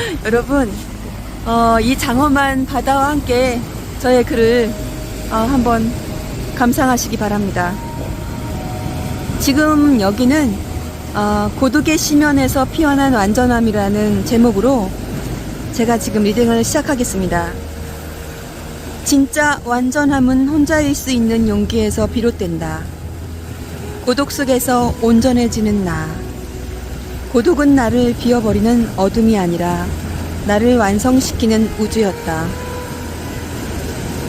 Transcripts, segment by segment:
여러분, 어, 이 장엄한 바다와 함께 저의 글을 어, 한번 감상하시기 바랍니다. 지금 여기는 어, 고독의 심연에서 피어난 완전함이라는 제목으로 제가 지금 리딩을 시작하겠습니다. 진짜 완전함은 혼자일 수 있는 용기에서 비롯된다. 고독 속에서 온전해지는 나. 고독은 나를 비워버리는 어둠이 아니라 나를 완성시키는 우주였다.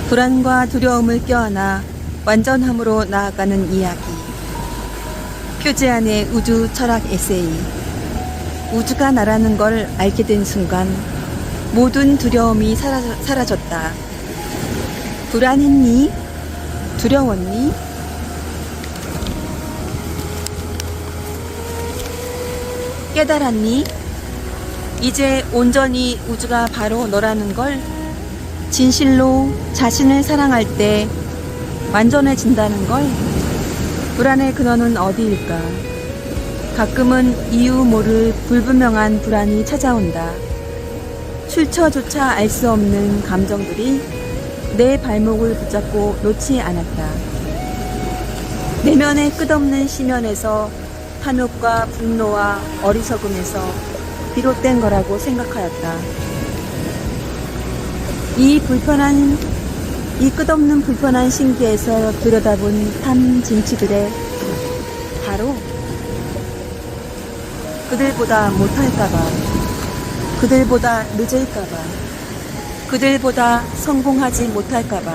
불안과 두려움을 껴안아 완전함으로 나아가는 이야기. 표제 안의 우주 철학 에세이. 우주가 나라는 걸 알게 된 순간 모든 두려움이 사라져, 사라졌다. 불안했니? 두려웠니? 깨달았니? 이제 온전히 우주가 바로 너라는 걸 진실로 자신을 사랑할 때 완전해진다는 걸 불안의 근원은 어디일까? 가끔은 이유 모를 불분명한 불안이 찾아온다. 출처조차 알 수 없는 감정들이 내 발목을 붙잡고 놓지 않았다. 내면의 끝없는 심연에서 탐욕과 분노와 어리석음에서 비롯된 거라고 생각하였다. 이 불편한, 이 끝없는 불편한 신기에서 들여다본 탐 진치들의 바로 그들보다 못할까봐, 그들보다 늦을까봐, 그들보다 성공하지 못할까봐,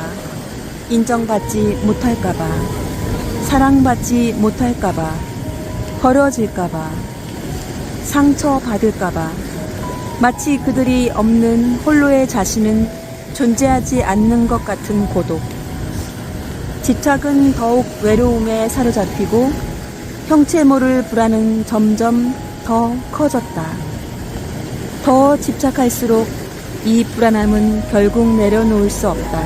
인정받지 못할까봐, 사랑받지 못할까봐, 버려질까봐, 상처받을까봐, 마치 그들이 없는 홀로의 자신은 존재하지 않는 것 같은 고독. 집착은 더욱 외로움에 사로잡히고 형체 모를 불안은 점점 더 커졌다. 더 집착할수록 이 불안함은 결국 내려놓을 수 없다.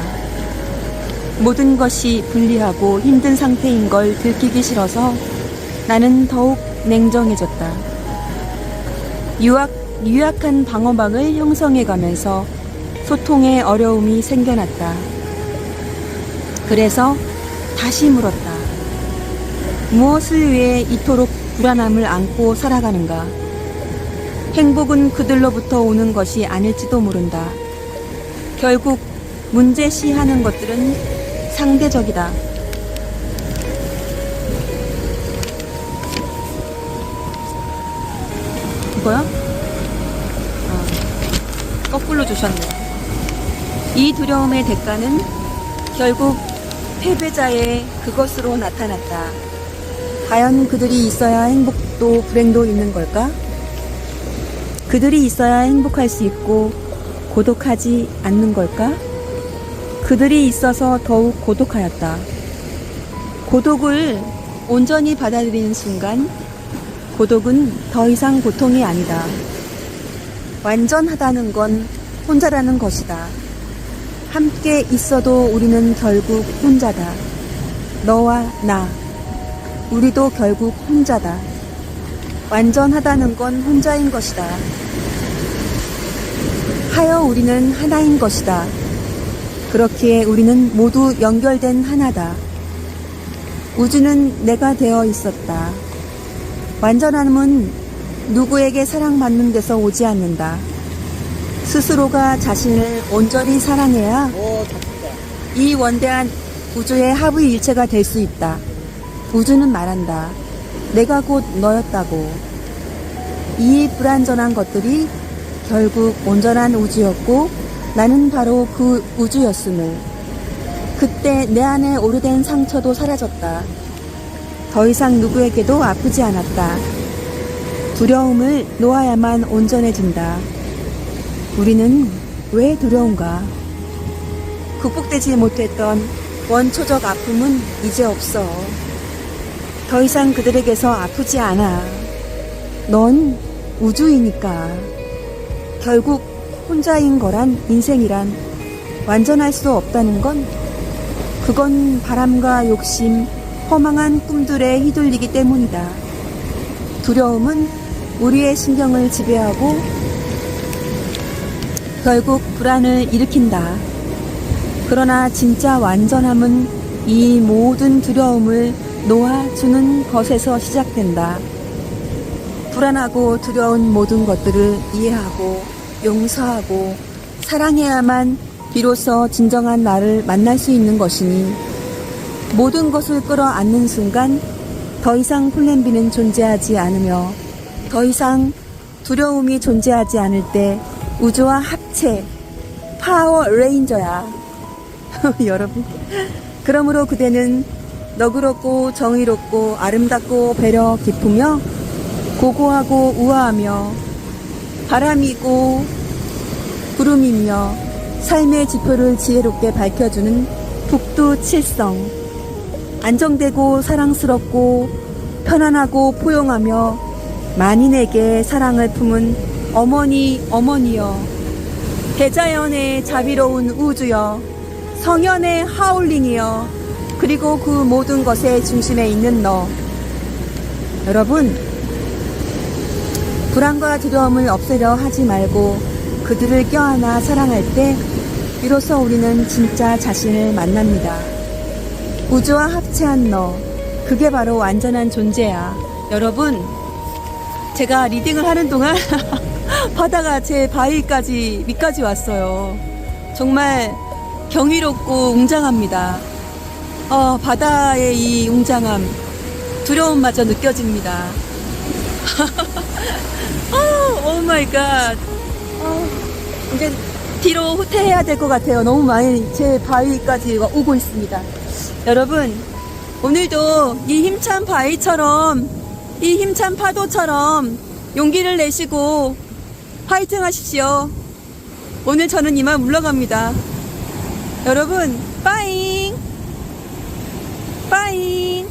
모든 것이 불리하고 힘든 상태인 걸 들키기 싫어서 나는 더욱 냉정해졌다. 유약, 유약한 방어막을 형성해 가면서 소통에 어려움이 생겨났다. 그래서 다시 물었다. 무엇을 위해 이토록 불안함을 안고 살아가는가? 행복은 그들로부터 오는 것이 아닐지도 모른다. 결국 문제시 하는 것들은 상대적이다. 이거요? 아, 거꾸로 주셨네. 이 두려움의 대가는 결국 패배자의 그것으로 나타났다. 과연 그들이 있어야 행복도 불행도 있는 걸까? 그들이 있어야 행복할 수 있고 고독하지 않는 걸까? 그들이 있어서 더욱 고독하였다. 고독을 온전히 받아들이는 순간 고독은 더 이상 고통이 아니다. 완전하다는 건 혼자라는 것이다. 함께 있어도 우리는 결국 혼자다. 너와 나. 우리도 결국 혼자다. 완전하다는 건 혼자인 것이다. 하여 우리는 하나인 것이다. 그렇기에 우리는 모두 연결된 하나다. 우주는 내가 되어 있었다. 완전함은 누구에게 사랑받는 데서 오지 않는다. 스스로가 자신을 온전히 사랑해야 이 원대한 우주의 합의 일체가 될 수 있다. 우주는 말한다. 내가 곧 너였다고. 이 불완전한 것들이 결국 온전한 우주였고 나는 바로 그 우주였음을. 그때 내 안에 오래된 상처도 사라졌다. 더 이상 누구에게도 아프지 않았다. 두려움을 놓아야만 온전해진다. 우리는 왜 두려운가? 극복되지 못했던 원초적 아픔은 이제 없어. 더 이상 그들에게서 아프지 않아. 넌 우주이니까. 결국 혼자인 거란 인생이란 완전할 수 없다는 건 그건 바람과 욕심, 허망한 꿈들에 휘둘리기 때문이다. 두려움은 우리의 신경을 지배하고 결국 불안을 일으킨다. 그러나 진짜 완전함은 이 모든 두려움을 놓아주는 것에서 시작된다. 불안하고 두려운 모든 것들을 이해하고 용서하고 사랑해야만 비로소 진정한 나를 만날 수 있는 것이니 모든 것을 끌어안는 순간 더 이상 플랜비는 존재하지 않으며 더 이상 두려움이 존재하지 않을 때 우주와 합체 파워 레인저야. 여러분 그러므로 그대는 너그럽고 정의롭고 아름답고 배려 깊으며 고고하고 우아하며 바람이고 구름이며 삶의 지표를 지혜롭게 밝혀주는 북두 칠성 안정되고 사랑스럽고 편안하고 포용하며 만인에게 사랑을 품은 어머니 어머니여. 대자연의 자비로운 우주여 성현의 하울링이여. 그리고 그 모든 것의 중심에 있는 너. 여러분 불안과 두려움을 없애려 하지 말고 그들을 껴안아 사랑할 때 비로소 우리는 진짜 자신을 만납니다. 우주와 합체한 너, 그게 바로 완전한 존재야. 여러분, 제가 리딩을 하는 동안 바다가 제 바위까지, 밑까지 왔어요. 정말 경이롭고 웅장합니다. 어, 바다의 이 웅장함, 두려움마저 느껴집니다. 오 마이 갓. 어, 이제 뒤로 후퇴해야 될 것 같아요. 너무 많이 제 바위까지 와- 오고 있습니다. 여러분, 오늘도 이 힘찬 바위처럼, 이 힘찬 파도처럼 용기를 내시고 파이팅 하십시오. 오늘 저는 이만 물러갑니다. 여러분, 빠잉! 빠잉!